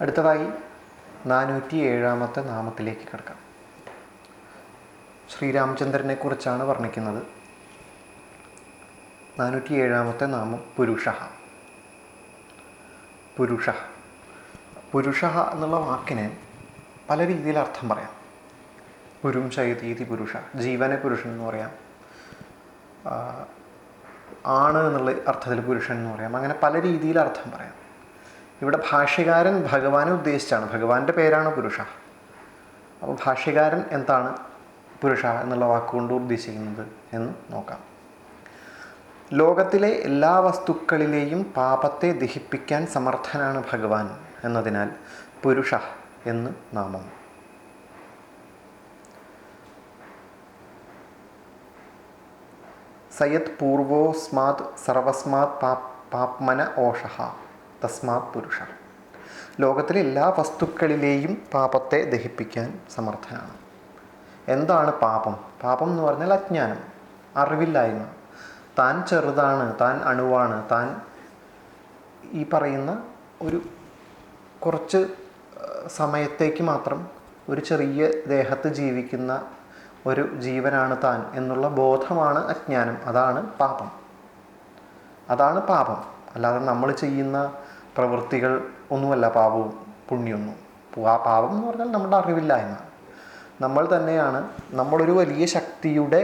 അടുത്തതായി നാനൂറ്റി ഏഴാമത്തെ നാമത്തിലേക്ക് കിടക്കാം. ശ്രീരാമചന്ദ്രനെ കുറിച്ചാണ് വർണിക്കുന്നത്. നാനൂറ്റി ഏഴാമത്തെ നാമം പുരുഷ. പുരുഷ. പുരുഷ എന്നുള്ള വാക്കിന് പല രീതിയിൽ അർത്ഥം പറയാം. പുരും ശൈതീതി പുരുഷ. ജീവനെ പുരുഷൻ എന്ന് പറയാം. ആണ് എന്നുള്ള അർത്ഥത്തിൽ പുരുഷൻ എന്ന് പറയാം. അങ്ങനെ പല രീതിയിൽ അർത്ഥം പറയാം. ഇവിടെ ഭാഷ്യകാരൻ ഭഗവാനെ ഉദ്ദേശിച്ചാണ്. ഭഗവാന്റെ പേരാണ് പുരുഷ. അപ്പോൾ ഭാഷ്യകാരൻ എന്താണ് പുരുഷ എന്നുള്ള വാക്കുകൊണ്ട് ഉദ്ദേശിക്കുന്നത് എന്ന് നോക്കാം. ലോകത്തിലെ എല്ലാ വസ്തുക്കളിലെയും പാപത്തെ ദഹിപ്പിക്കാൻ സമർത്ഥനാണ് ഭഗവാൻ എന്നതിനാൽ പുരുഷ എന്ന് നാമം. സയത് പൂർവോസ്മാത് സർവസ്മാത് പാപ് പാപ്മന ഓഷഹ. തസ്മാത് പുരുഷ. ലോകത്തിലെ എല്ലാ വസ്തുക്കളിലെയും പാപത്തെ ദഹിപ്പിക്കാൻ സമർത്ഥനാണ്. എന്താണ് പാപം? പാപം എന്ന് പറഞ്ഞാൽ അജ്ഞാനം അറിവില്ലായ്മ. താൻ ചെറുതാണ് താൻ അണുവാണ് താൻ ഈ പറയുന്ന ഒരു കുറച്ച് സമയത്തേക്ക് മാത്രം ഒരു ചെറിയ ദേഹത്ത് ജീവിക്കുന്ന ഒരു ജീവനാണ് താൻ എന്നുള്ള ബോധമാണ് അജ്ഞാനം. അതാണ് പാപം. അതാണ് പാപം. അല്ലാതെ നമ്മൾ ചെയ്യുന്ന പ്രവൃത്തികൾ ഒന്നുമല്ല പാപവും പുണ്യമൊന്നും ആ പാപം എന്ന് പറഞ്ഞാൽ നമ്മുടെ അറിവില്ലായ്മ. നമ്മൾ തന്നെയാണ് നമ്മളൊരു വലിയ ശക്തിയുടെ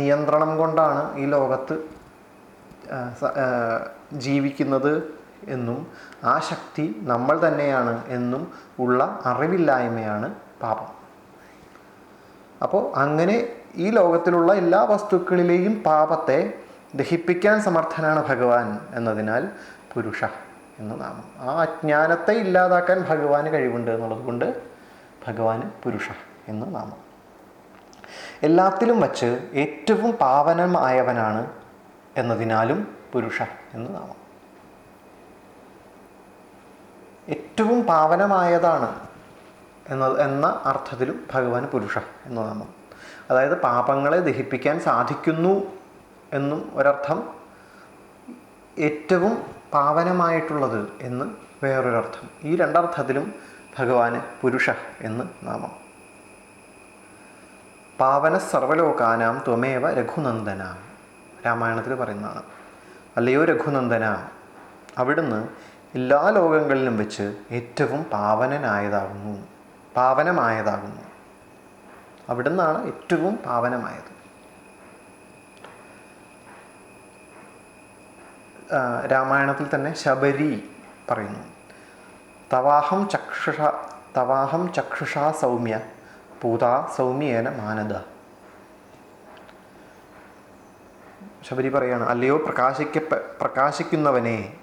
നിയന്ത്രണം കൊണ്ടാണ് ഈ ലോകത്ത് ജീവിക്കുന്നത് എന്നും ആ ശക്തി നമ്മൾ തന്നെയാണ് എന്നും ഉള്ള അറിവില്ലായ്മയാണ് പാപം. അപ്പോൾ അങ്ങനെ ഈ ലോകത്തിലുള്ള എല്ലാ വസ്തുക്കളിലെയും പാപത്തെ ദഹിപ്പിക്കാൻ സമർത്ഥനാണ് ഭഗവാൻ എന്നതിനാൽ പുരുഷ എന്ന നാമം. ആ അജ്ഞാനത്തെ ഇല്ലാതാക്കാൻ ഭഗവാന് കഴിവുണ്ട് എന്നുള്ളത് കൊണ്ട് ഭഗവാന് പുരുഷ എന്ന് നാമം. എല്ലാത്തിലും വച്ച് ഏറ്റവും പാവനമായവനാണ് എന്നതിനാലും പുരുഷ എന്ന് നാമം. ഏറ്റവും പാവനമായതാണ് എന്ന എന്ന അർത്ഥത്തിലും ഭഗവാൻ പുരുഷ എന്ന നാമം. അതായത് പാപങ്ങളെ ദഹിപ്പിക്കാൻ സാധിക്കുന്നു എന്നും ഒരർത്ഥം ഏറ്റവും പാവനമായിട്ടുള്ളത് എന്ന് വേറൊരർത്ഥം. ഈ രണ്ടർത്ഥത്തിലും ഭഗവാന് പുരുഷ എന്ന് നാമം. പാവന സർവലോകാനാം ത്വമേവ രഘുനന്ദന. രാമായണത്തിൽ പറയുന്നതാണ്. അല്ലയോ രഘുനന്ദന അവിടുന്ന് എല്ലാ ലോകങ്ങളിലും വെച്ച് ഏറ്റവും പാവനനായതാകുന്നു. പാവനമായതാകുന്നു. അവിടുന്നാണ് ഏറ്റവും പാവനമായത്. രാമായണത്തിൽ തന്നെ ശബരി പറയുന്നു. തവാഹം ചക്ഷുഷ തവാഹം ചക്ഷുഷാ സൗമ്യ പൂതാ സൗമ്യേന മാനദ. ശബരി പറയാണ് അല്ലയോ പ്രകാശിക്ക പ്രകാശിക്കുന്നവനെ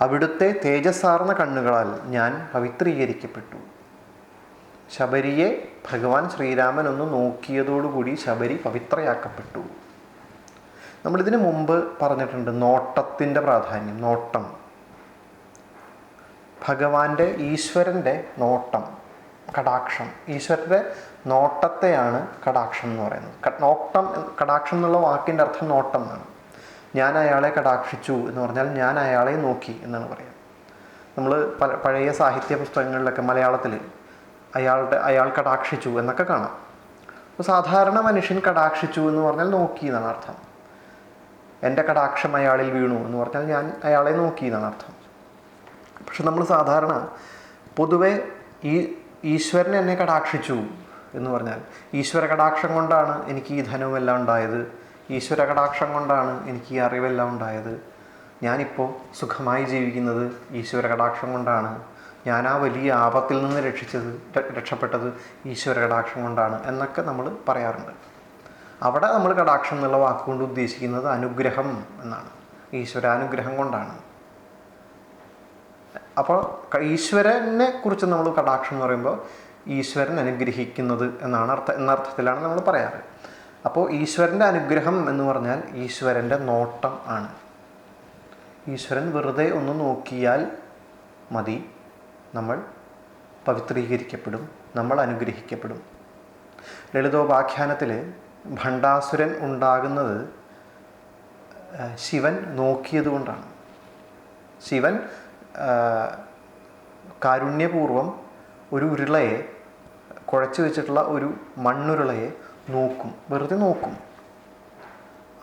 അവിടുത്തെ തേജസ്സാർന്ന കണ്ണുകളാൽ ഞാൻ പവിത്രീകരിക്കപ്പെട്ടു. ശബരിയെ ഭഗവാൻ ശ്രീരാമൻ ഒന്ന് നോക്കിയതോടുകൂടി ശബരി പവിത്രയാക്കപ്പെട്ടു. നമ്മളിതിനു മുമ്പ് പറഞ്ഞിട്ടുണ്ട് നോട്ടത്തിന്റെ പ്രാധാന്യം നോട്ടം. ഭഗവാന്റെ ഈശ്വരന്റെ നോട്ടം കടാക്ഷം. ഈശ്വരന്റെ നോട്ടത്തെയാണ് കടാക്ഷം എന്ന് പറയുന്നത്. നോട്ടം കടാക്ഷം എന്നുള്ള വാക്കിന്റെ അർത്ഥം നോട്ടം എന്നാണ്. ഞാൻ അയാളെ കടാക്ഷിച്ചു എന്ന് പറഞ്ഞാൽ ഞാൻ അയാളെ നോക്കി എന്നാണ് പറയുക നമ്മൾ പല പഴയ സാഹിത്യ പുസ്തകങ്ങളിലൊക്കെ മലയാളത്തിൽ അയാളുടെ അയാൾ കടാക്ഷിച്ചു എന്നൊക്കെ കാണാം. അപ്പോൾ സാധാരണ മനുഷ്യൻ കടാക്ഷിച്ചു എന്ന് പറഞ്ഞാൽ നോക്കി എന്നാണ് അർത്ഥം. എന്റെ കടാക്ഷം അയാളിൽ വീണു എന്ന് പറഞ്ഞാൽ ഞാൻ അയാളെ നോക്കി എന്നാണ് അർത്ഥം. പക്ഷെ നമ്മൾ സാധാരണ പൊതുവെ ഈ ഈശ്വരൻ എന്നെ കടാക്ഷിച്ചു എന്ന് പറഞ്ഞാൽ ഈശ്വര കടാക്ഷം കൊണ്ടാണ് എനിക്ക് ഈ ധനവുമെല്ലാം ഉണ്ടായത്. ഈശ്വര കടാക്ഷം കൊണ്ടാണ് എനിക്ക് ഈ അറിവെല്ലാം ഉണ്ടായത്. ഞാനിപ്പോൾ സുഖമായി ജീവിക്കുന്നത് ഈശ്വര കടാക്ഷം കൊണ്ടാണ്. ഞാൻ ആ വലിയ ആപത്തിൽ നിന്ന് രക്ഷിച്ചത് രക്ഷപ്പെട്ടത് ഈശ്വര കടാക്ഷം കൊണ്ടാണ് എന്നൊക്കെ നമ്മൾ പറയാറുണ്ട്. അവിടെ നമ്മൾ കടാക്ഷം എന്നുള്ള വാക്കുകൊണ്ട് ഉദ്ദേശിക്കുന്നത് അനുഗ്രഹം എന്നാണ്. ഈശ്വരാനുഗ്രഹം കൊണ്ടാണ്. അപ്പോൾ ഈശ്വരനെ കുറിച്ച് നമ്മൾ കടാക്ഷം എന്ന് പറയുമ്പോൾ ഈശ്വരൻ അനുഗ്രഹിക്കുന്നത് എന്നാണ് അർത്ഥ എന്ന അർത്ഥത്തിലാണ് നമ്മൾ പറയാറ്. അപ്പോൾ ഈശ്വരന്റെ അനുഗ്രഹം എന്ന് പറഞ്ഞാൽ ഈശ്വരന്റെ നോട്ടം ആണ്. ഈശ്വരൻ വെറുതെ ഒന്ന് നോക്കിയാൽ മതി. നമ്മൾ പവിത്രീകരിക്കപ്പെടും. നമ്മൾ അനുഗ്രഹിക്കപ്പെടും. ലളിതോപാഖ്യാനത്തിൽ ഭണ്ഡാസുരൻ ഉണ്ടാകുന്നത് ശിവൻ നോക്കിയതുകൊണ്ടാണ് ശിവൻ കാരുണ്യപൂർവം ഒരു ഉരുളയെ കുഴച്ചു വെച്ചിട്ടുള്ള ഒരു മണ്ണുരുളയെ നോക്കും. വെറുതെ നോക്കും.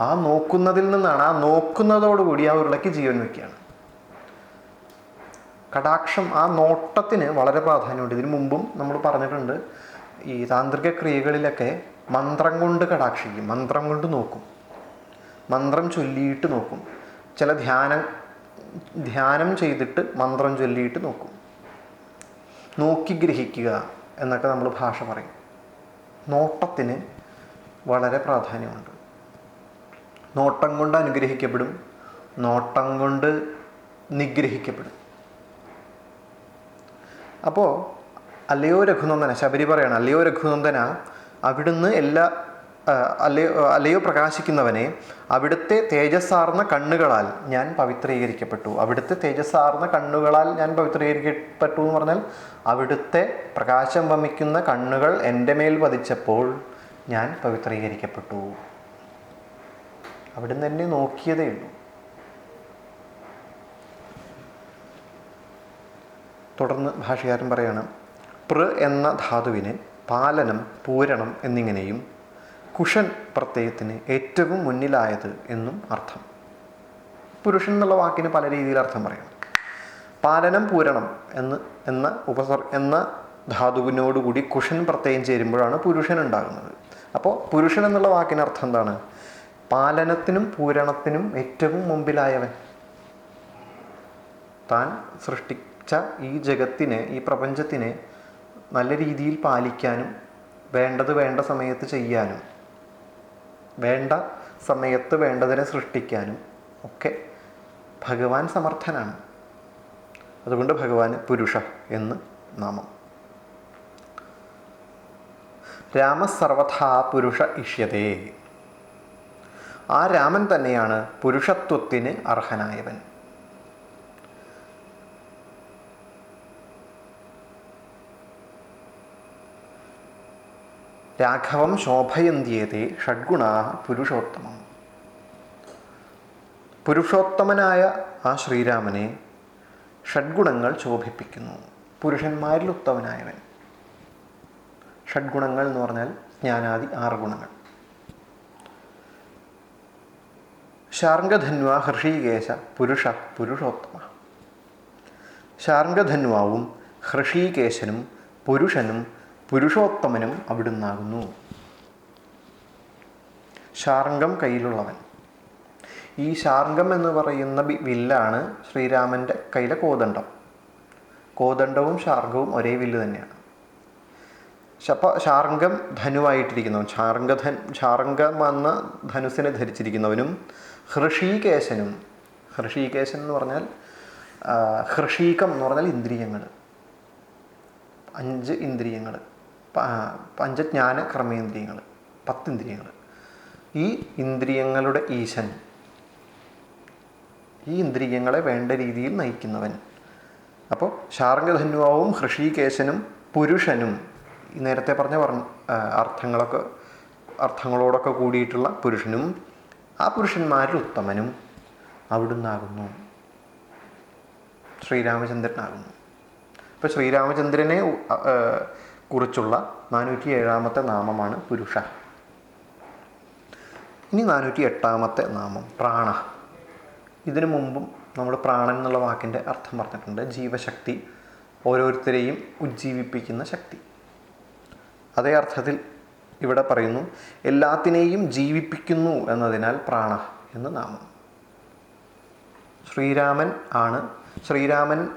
ആ നോക്കുന്നതിൽ നിന്നാണ് ആ നോക്കുന്നതോടുകൂടി ആ ഉരുളയ്ക്ക് ജീവൻ വയ്ക്കുകയാണ് കടാക്ഷം ആ നോട്ടത്തിന് വളരെ പ്രാധാന്യമുണ്ട്. ഇതിനു മുമ്പും നമ്മൾ പറഞ്ഞിട്ടുണ്ട് ഈ താന്ത്രിക ക്രിയകളിലൊക്കെ മന്ത്രം കൊണ്ട് കടാക്ഷിക്കും മന്ത്രം കൊണ്ട് നോക്കും. മന്ത്രം ചൊല്ലിയിട്ട് നോക്കും. ചില ധ്യാനം ധ്യാനം ചെയ്തിട്ട് മന്ത്രം ചൊല്ലിയിട്ട് നോക്കും. നോക്കി ഗ്രഹിക്കുക എന്നൊക്കെ നമ്മൾ ഭാഷ പറയും. നോട്ടത്തിന് വളരെ പ്രാധാന്യമുണ്ട്. നോട്ടം കൊണ്ട് അനുഗ്രഹിക്കപ്പെടും. നോട്ടം കൊണ്ട് നിഗ്രഹിക്കപ്പെടും. അപ്പോൾ അല്ലയോ രഘുനന്ദന ശബരി പറയണം അല്ലയോ രഘുനന്ദന അവിടുന്ന് എല്ലാ അല്ലയോ അല്ലയോ പ്രകാശിക്കുന്നവനെ അവിടുത്തെ തേജസ്സാർന്ന കണ്ണുകളാൽ ഞാൻ പവിത്രീകരിക്കപ്പെട്ടു. അവിടുത്തെ തേജസ്സാർന്ന കണ്ണുകളാൽ ഞാൻ പവിത്രീകരിക്കപ്പെട്ടു എന്ന് പറഞ്ഞാൽ അവിടുത്തെ പ്രകാശം വമിക്കുന്ന കണ്ണുകൾ എന്റെ മേൽ പതിച്ചപ്പോൾ ഞാൻ പവിത്രീകരിക്കപ്പെട്ടു. അവിടുന്ന് എന്നെ നോക്കിയതേ ഉള്ളൂ. തുടർന്ന് ഭാഷകാരൻ പറയാണ് പൃ എന്ന ധാതുവിന് പാലനം പൂരണം എന്നിങ്ങനെയും കുഷൻ പ്രത്യയത്തിന് ഏറ്റവും മുന്നിലായത് എന്നും അർത്ഥം. പുരുഷൻ എന്നുള്ള വാക്കിന് പല രീതിയിൽ അർത്ഥം പറയാം. പാലനം പൂരണം എന്ന് എന്ന ഉപസർ എന്ന ധാതുവിനോടുകൂടി കുഷൻ പ്രത്യയം ചേരുമ്പോഴാണ് പുരുഷൻ ഉണ്ടാകുന്നത്. അപ്പോൾ പുരുഷൻ എന്നുള്ള വാക്കിന് അർത്ഥം എന്താണ്? പാലനത്തിനും പൂരണത്തിനും ഏറ്റവും മുമ്പിലായവൻ. താൻ സൃഷ്ടിച്ച ഈ ജഗത്തിനെ ഈ പ്രപഞ്ചത്തിനെ നല്ല രീതിയിൽ പാലിക്കാനും വേണ്ടത് വേണ്ട സമയത്ത് ചെയ്യാനും വേണ്ട സമയത്ത് വേണ്ടതിനെ സൃഷ്ടിക്കാനും ഒക്കെ ഭഗവാൻ സമർത്ഥനാണ്. അതുകൊണ്ട് ഭഗവാന് പുരുഷ എന്ന് നാമം. രാമസർവഥാ പുരുഷ ഇഷ്യതേ. ആ രാമൻ തന്നെയാണ് പുരുഷത്വത്തിന് അർഹനായവൻ. രാഘവം ശോഭയന്തിയതേ ഷഡ്ഗുണാ പുരുഷോത്തമം. പുരുഷോത്തമനായ ആ ശ്രീരാമനെ ഷഡ്ഗുണങ്ങൾ ശോഭിപ്പിക്കുന്നു. പുരുഷന്മാരിൽ ഉത്തമനായവൻ. ഷഡ്ഗുണങ്ങൾ എന്ന് പറഞ്ഞാൽ ജ്ഞാനാദി ആറ് ഗുണങ്ങൾ. ശാർംഗധന്വ ഹൃഷീകേശ പുരുഷ പുരുഷോത്തമ. ശാർംഗധന്വാവും ഹൃഷീകേശനും പുരുഷനും പുരുഷോത്തമനും അവിടുന്നാകുന്നു. ശാർംഗം കയ്യിലുള്ളവൻ. ഈ ശാർംഗം എന്ന് പറയുന്ന വില്ലാണ് ശ്രീരാമന്റെ കയ്യിലെ കോദണ്ഡം. കോദണ്ഡവും ശാർഗവും ഒരേ വില്ല് തന്നെയാണ്. അപ്പോൾ ശാർംഗം ധനുവായിട്ടിരിക്കുന്നവൻ ശാർംഗധൻ ശാർംഗം എന്ന ധനുസിനെ ധരിച്ചിരിക്കുന്നവനും ഹൃഷീകേശനും ഹൃഷീകേശൻ എന്ന് പറഞ്ഞാൽ ഹൃഷീകം എന്ന് പറഞ്ഞാൽ ഇന്ദ്രിയങ്ങൾ. അഞ്ച് ഇന്ദ്രിയങ്ങൾ. പഞ്ചജ്ഞാന കർമ്മേന്ദ്രിയങ്ങൾ പത്ത് ഇന്ദ്രിയങ്ങൾ ഈ ഇന്ദ്രിയങ്ങളുടെ ഈശൻ ഈ ഇന്ദ്രിയങ്ങളെ വേണ്ട രീതിയിൽ നയിക്കുന്നവൻ. അപ്പോൾ ശാർംഗധന്വാവും ഹൃഷികേശനും പുരുഷനും നേരത്തെ പറഞ്ഞ അർത്ഥങ്ങളൊക്കെ അർത്ഥങ്ങളോടൊക്കെ കൂടിയിട്ടുള്ള പുരുഷനും ആ പുരുഷന്മാരിൽ ഉത്തമനും അവിടുന്നാകുന്നു. ശ്രീരാമചന്ദ്രനാകുന്നു. അപ്പോൾ ശ്രീരാമചന്ദ്രനെ കുറിച്ചുള്ള നാനൂറ്റി ഏഴാമത്തെ നാമമാണ് പുരുഷ. ഇനി നാനൂറ്റി എട്ടാമത്തെ നാമം പ്രാണ. ഇതിനു മുമ്പും നമ്മൾ പ്രാണൻ എന്നുള്ള വാക്കിന്റെ അർത്ഥം പറഞ്ഞിട്ടുണ്ട്. ജീവശക്തി ഓരോരുത്തരെയും ഉജ്ജീവിപ്പിക്കുന്ന ശക്തി. അതേ അർത്ഥത്തിൽ ഇവിടെ പറയുന്നു എല്ലാത്തിനെയും ജീവിപ്പിക്കുന്നു എന്നതിനാൽ പ്രാണ എന്ന് നാമം. ശ്രീരാമൻ ആണ്. ശ്രീരാമൻ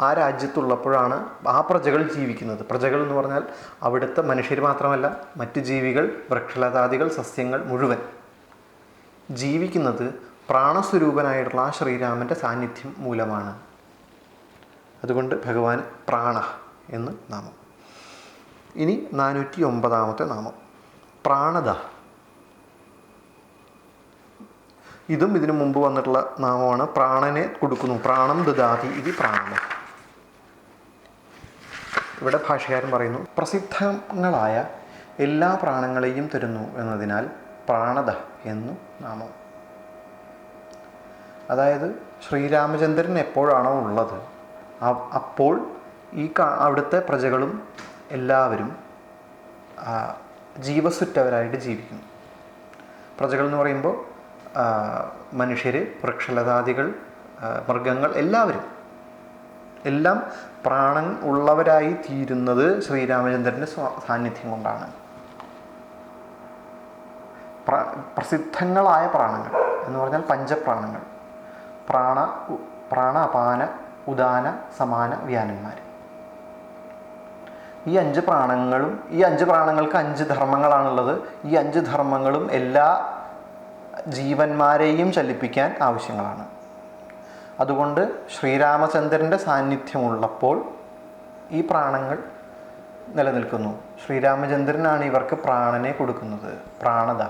ആ രാജ്യത്തുള്ളപ്പോഴാണ് ആ പ്രജകൾ ജീവിക്കുന്നത്. പ്രജകൾ എന്ന് പറഞ്ഞാൽ അവിടുത്തെ മനുഷ്യർ മാത്രമല്ല മറ്റ് ജീവികൾ വൃക്ഷലതാദികൾ സസ്യങ്ങൾ മുഴുവൻ. ജീവിക്കുന്നത് പ്രാണസ്വരൂപനായിട്ടുള്ള ആ ശ്രീരാമന്റെ സാന്നിധ്യം മൂലമാണ്. അതുകൊണ്ട് ഭഗവാൻ പ്രാണ എന്ന് നാമം. ഇനി നാനൂറ്റി ഒമ്പതാമത്തെ നാമം. പ്രാണത. ഇതും ഇതിനു മുമ്പ് വന്നിട്ടുള്ള നാമമാണ് പ്രാണനെ കൊടുക്കുന്നു. പ്രാണം ദദാതി ഇത് പ്രാണന ഇവിടെ ഭാഷകാരൻ പറയുന്നു പ്രസിദ്ധങ്ങളായ എല്ലാ പ്രാണങ്ങളെയും തരുന്നു എന്നതിനാൽ പ്രാണത എന്നു നാമം. അതായത് ശ്രീരാമചന്ദ്രൻ എപ്പോഴാണോ ഉള്ളത് അപ്പോൾ ഈ അവിടുത്തെ പ്രജകളും എല്ലാവരും ജീവസുറ്റവരായിട്ട് ജീവിക്കുന്നു. പ്രജകൾ എന്ന് പറയുമ്പോൾ മനുഷ്യർ വൃക്ഷലതാദികൾ മൃഗങ്ങൾ എല്ലാവരും എല്ലാം പ്രാണൻ ഉള്ളവരായി തീരുന്നത് ശ്രീരാമചന്ദ്രന്റെ സാന്നിധ്യം കൊണ്ടാണ്. പ്ര- പ്രസിദ്ധങ്ങളായ പ്രാണങ്ങൾ എന്ന് പറഞ്ഞാൽ പഞ്ചപ്രാണങ്ങൾ. പ്രാണ പ്രാണ അപാന ഉദാന സമാന വ്യാനന്മാർ. ഈ അഞ്ച് പ്രാണങ്ങളും ഈ അഞ്ച് പ്രാണങ്ങൾക്ക് അഞ്ച് ധർമ്മങ്ങളാണുള്ളത്. ഈ അഞ്ച് ധർമ്മങ്ങളും എല്ലാ ജീവന്മാരെയും ചലിപ്പിക്കാൻ ആവശ്യങ്ങളാണ്. അതുകൊണ്ട് ശ്രീരാമചന്ദ്രന്റെ സാന്നിധ്യമുള്ളപ്പോൾ ഈ പ്രാണങ്ങൾ നിലനിൽക്കുന്നു. ശ്രീരാമചന്ദ്രനാണ് ഇവർക്ക് പ്രാണനെ കൊടുക്കുന്നത്. പ്രാണത.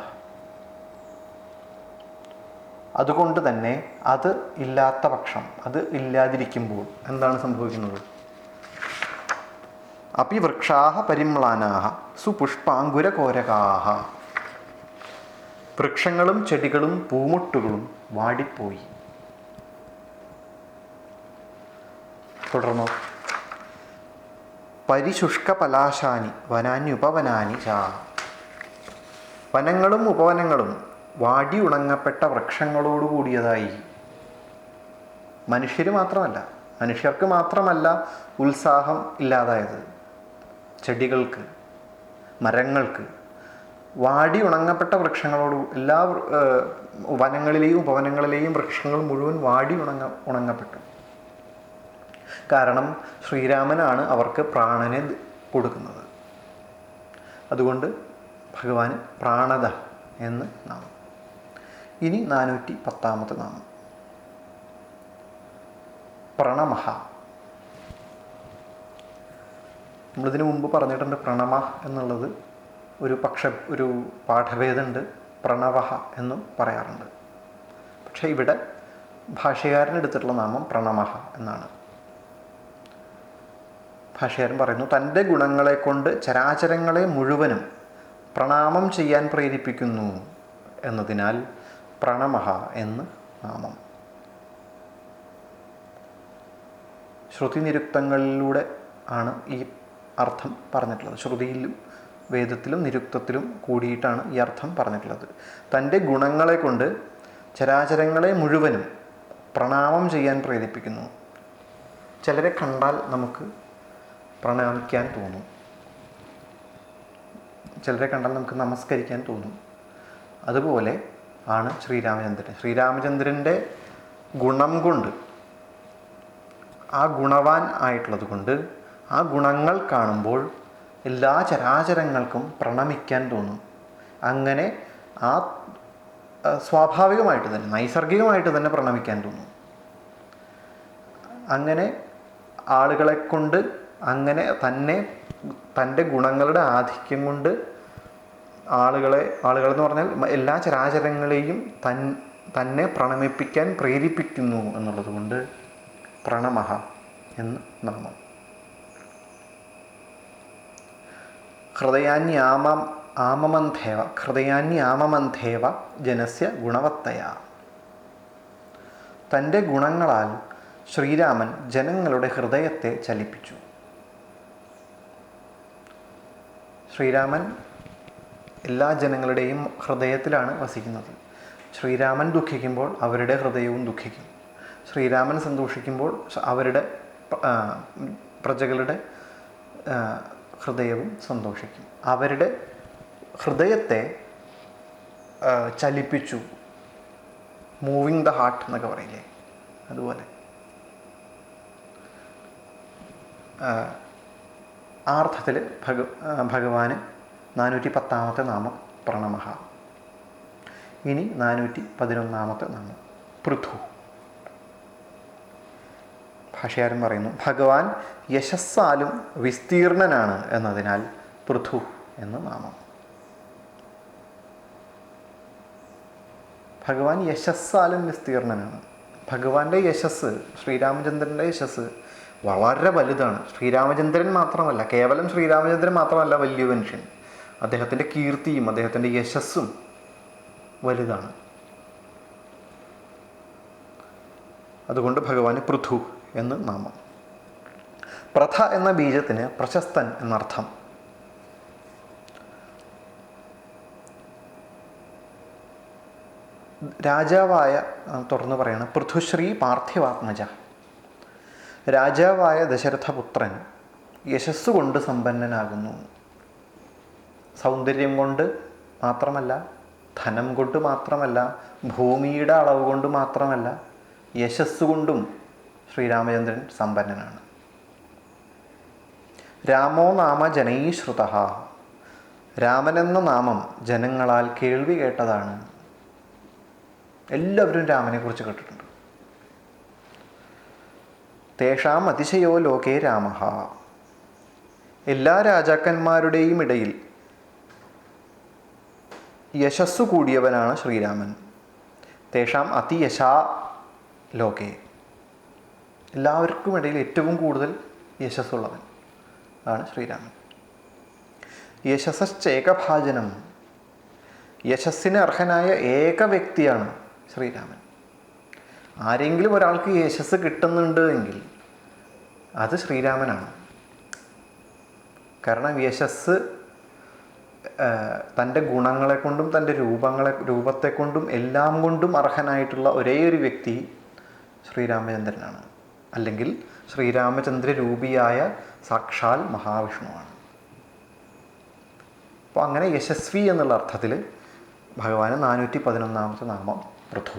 അതുകൊണ്ട് തന്നെ അത് ഇല്ലാത്ത പക്ഷം അത് ഇല്ലാതിരിക്കുമ്പോൾ എന്താണ് സംഭവിക്കുന്നത്? അപ്പി വൃക്ഷാഹ പരിമ്ലാനാഹ സുപുഷ്പാങ്കുരകോരകാഹ. വൃക്ഷങ്ങളും ചെടികളും പൂമുട്ടുകളും വാടിപ്പോയി. തുടർന്നു. പരിശുഷ്ക പലാശാനി വനാന്യുപവനാനി ചാ. വനങ്ങളും ഉപവനങ്ങളും വാടി ഉണങ്ങപ്പെട്ട വൃക്ഷങ്ങളോട് കൂടിയതായി. മനുഷ്യർ മാത്രമല്ല മനുഷ്യർക്ക് മാത്രമല്ല ഉത്സാഹം ഇല്ലാതായത്. ചെടികൾക്ക് മരങ്ങൾക്ക് വാടി ഉണങ്ങപ്പെട്ട വൃക്ഷങ്ങളോട് എല്ലാ വനങ്ങളിലെയും ഉപവനങ്ങളിലെയും വൃക്ഷങ്ങൾ മുഴുവൻ വാടി ഉണങ്ങ ഉണങ്ങപ്പെട്ടു. കാരണം ശ്രീരാമനാണ് അവർക്ക് പ്രാണനെ കൊടുക്കുന്നത്. അതുകൊണ്ട് ഭഗവാൻ പ്രാണത എന്ന് നാമം. ഇനി നാനൂറ്റി പത്താമത്തെ നാമം. പ്രണമഹ. നമ്മളിതിനു മുമ്പ് പറഞ്ഞിട്ടുണ്ട് പ്രണമ എന്നുള്ളത് ഒരു പക്ഷ ഒരു പാഠഭേദമുണ്ട്. പ്രണവഹ എന്നും പറയാറുണ്ട്. പക്ഷേ ഇവിടെ ഭാഷകാരനെടുത്തിട്ടുള്ള നാമം പ്രണമഹ എന്നാണ്. ഭാഷ്യകാരൻ പറയുന്നു തന്റെ ഗുണങ്ങളെ കൊണ്ട് ചരാചരങ്ങളെ മുഴുവനും പ്രണാമം ചെയ്യാൻ പ്രേരിപ്പിക്കുന്നു എന്നതിനാൽ പ്രണമഹ എന്ന് നാമം. ശ്രുതി നിരുക്തങ്ങളിലൂടെ ആണ് ഈ അർത്ഥം പറഞ്ഞിട്ടുള്ളത്. ശ്രുതിയിലും വേദത്തിലും നിരുക്തത്തിലും കൂടിയിട്ടാണ് ഈ അർത്ഥം പറഞ്ഞിട്ടുള്ളത്. തന്റെ ഗുണങ്ങളെ കൊണ്ട് ചരാചരങ്ങളെ മുഴുവനും പ്രണാമം ചെയ്യാൻ പ്രേരിപ്പിക്കുന്നു. ചിലരെ കണ്ടാൽ നമുക്ക് പ്രണാമിക്കാൻ തോന്നും. ചിലരെ കണ്ടാൽ നമുക്ക് നമസ്കരിക്കാൻ തോന്നും. അതുപോലെ ആണ് ശ്രീരാമചന്ദ്രൻ. ശ്രീരാമചന്ദ്രന്റെ ഗുണം കൊണ്ട് ആ ഗുണവാൻ ആയിട്ടുള്ളത് കൊണ്ട് ആ ഗുണങ്ങൾ കാണുമ്പോൾ എല്ലാ ചരാചരങ്ങൾക്കും പ്രണമിക്കാൻ തോന്നും. അങ്ങനെ ആ സ്വാഭാവികമായിട്ട് തന്നെ നൈസർഗികമായിട്ട് തന്നെ പ്രണമിക്കാൻ തോന്നും. അങ്ങനെ ആളുകളെ കൊണ്ട് അങ്ങനെ തന്നെ തന്റെ ഗുണങ്ങളുടെ ആധിക്യം കൊണ്ട് ആളുകളെ ആളുകളെന്ന് പറഞ്ഞാൽ എല്ലാ ചരാചരങ്ങളെയും തൻ തന്നെ പ്രണമിപ്പിക്കാൻ പ്രേരിപ്പിക്കുന്നു എന്നുള്ളത് കൊണ്ട് പ്രണമഹ എന്ന് നാമം. ഹൃദയാന്യാമം ആമമന്ധേവ ഹൃദയാന്യാമമന്ധേവ ജനസ്യ ഗുണവത്തയ. തന്റെ ഗുണങ്ങളാൽ ശ്രീരാമൻ ജനങ്ങളുടെ ഹൃദയത്തെ ചലിപ്പിച്ചു. ശ്രീരാമൻ എല്ലാ ജനങ്ങളുടെയും ഹൃദയത്തിലാണ് വസിക്കുന്നത്. ശ്രീരാമൻ ദുഃഖിക്കുമ്പോൾ അവരുടെ ഹൃദയവും ദുഃഖിക്കും. ശ്രീരാമൻ സന്തോഷിക്കുമ്പോൾ അവരുടെ പ്രജകളുടെ ഹൃദയവും സന്തോഷിക്കും. അവരുടെ ഹൃദയത്തെ ചലിപ്പിച്ചു. മൂവിങ് ദ ഹാർട്ട് എന്നൊക്കെ പറയില്ലേ? അതുപോലെ. ആ, ആ അർത്ഥത്തിൽ ഭഗ ഭഗവാന് നാനൂറ്റി പത്താമത്തെ നാമം പ്രണമഹ. ഇനി നാനൂറ്റി പതിനൊന്നാമത്തെ നാമം പൃഥു. ഭാഷകാരൻ പറയുന്നു ഭഗവാൻ യശസ്സാലും വിസ്തീർണനാണ് എന്നതിനാൽ പൃഥു എന്ന് നാമം. ഭഗവാൻ യശസ്സാലും വിസ്തീർണനാണ്. ഭഗവാന്റെ യശസ് ശ്രീരാമചന്ദ്രന്റെ യശസ് വളരെ വലുതാണ്. ശ്രീരാമചന്ദ്രൻ മാത്രമല്ല കേവലം ശ്രീരാമചന്ദ്രൻ മാത്രമല്ല വലിയ മനുഷ്യൻ. അദ്ദേഹത്തിന്റെ കീർത്തിയും അദ്ദേഹത്തിന്റെ യശസ്സും വലുതാണ്. അതുകൊണ്ട് ഭഗവാന് പൃഥു എന്ന് നാമം. പ്രഥ എന്ന ബീജത്തിന് പ്രശസ്തൻ എന്നർത്ഥം. രാജാവായ തുടർന്ന് പറയാണ് പൃഥുശ്രീ പാർത്ഥിവാത്മജ. രാജാവായ ദശരഥപുത്രൻ കൊണ്ട് സമ്പന്നനാകുന്നു. സൗന്ദര്യം കൊണ്ട് മാത്രമല്ല ധനം കൊണ്ട് മാത്രമല്ല ഭൂമിയുടെ അളവ് കൊണ്ട് മാത്രമല്ല കൊണ്ടും ശ്രീരാമചന്ദ്രൻ സമ്പന്നനാണ്. രാമോ നാമ ജനൈശ്രുത രാമനെന്ന നാമം ജനങ്ങളാൽ കേൾവി കേട്ടതാണ്. എല്ലാവരും രാമനെക്കുറിച്ച് കേട്ടിട്ടുണ്ട്. തേഷാം അതിശയോ ലോകേ രാമ. എല്ലാ രാജാക്കന്മാരുടെയും ഇടയിൽ യശസ്സു കൂടിയവനാണ് ശ്രീരാമൻ. തേഷാം അതിയശാ ലോകേ. എല്ലാവർക്കും ഇടയിൽ ഏറ്റവും കൂടുതൽ യശസ്സുള്ളവൻ ആണ് ശ്രീരാമൻ. യശസ്സേകഭാജനം യശസ്സിന് അർഹനായ ഏക വ്യക്തിയാണ് ശ്രീരാമൻ. ആരെങ്കിലും ഒരാൾക്ക് യശസ് കിട്ടുന്നുണ്ട് എങ്കിൽ അത് ശ്രീരാമനാണ്. കാരണം യശസ് തന്റെ ഗുണങ്ങളെ കൊണ്ടും തന്റെ രൂപങ്ങളെ രൂപത്തെ കൊണ്ടും എല്ലാം കൊണ്ടും അർഹനായിട്ടുള്ള ഒരേ ഒരു വ്യക്തി ശ്രീരാമചന്ദ്രനാണ്. അല്ലെങ്കിൽ ശ്രീരാമചന്ദ്ര രൂപിയായ സാക്ഷാൽ മഹാവിഷ്ണുവാണ്. അപ്പോൾ അങ്ങനെ യശസ്വി എന്നുള്ള അർത്ഥത്തിൽ ഭഗവാന് നാനൂറ്റി പതിനൊന്നാമത്തെ നാമം പൃഥു.